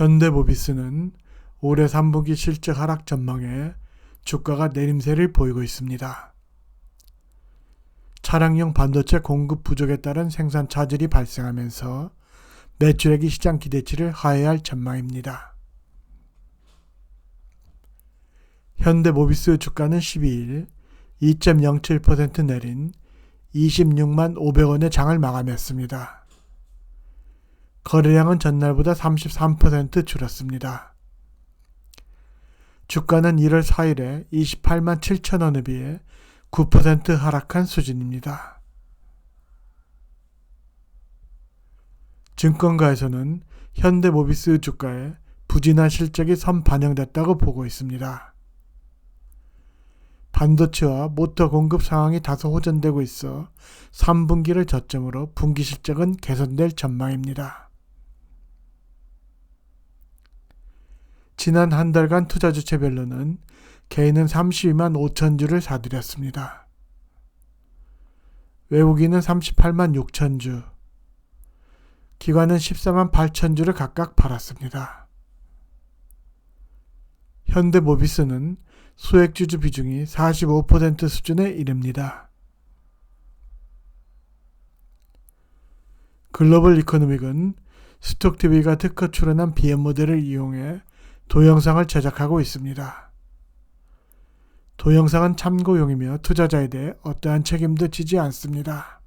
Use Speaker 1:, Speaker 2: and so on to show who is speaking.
Speaker 1: 현대모비스는 올해 3분기 실적 하락 전망에 주가가 내림세를 보이고 있습니다. 차량용 반도체 공급 부족에 따른 생산 차질이 발생하면서 매출액이 시장 기대치를 하회할 전망입니다. 현대모비스 주가는 12일 2.07% 내린 26만 500원의 장을 마감했습니다. 거래량은 전날보다 33% 줄었습니다. 주가는 1월 4일에 28만 7천 원에 비해 9% 하락한 수준입니다. 증권가에서는 현대모비스 주가에 부진한 실적이 선 반영됐다고 보고 있습니다. 반도체와 모터 공급 상황이 다소 호전되고 있어 3분기를 저점으로 분기 실적은 개선될 전망입니다. 지난 한 달간 투자 주체별로는 개인은 32만 5천 주를 사들였습니다. 외국인은 38만 6천 주, 기관은 14만 8천 주를 각각 팔았습니다. 현대모비스는 소액주주 비중이 45% 수준에 이릅니다. 글로벌 이코노믹은 스톡TV가 특허 출원한 BM 모델을 이용해 동영상을 제작하고 있습니다. 동영상은 참고용이며 투자자에 대해 어떠한 책임도 지지 않습니다.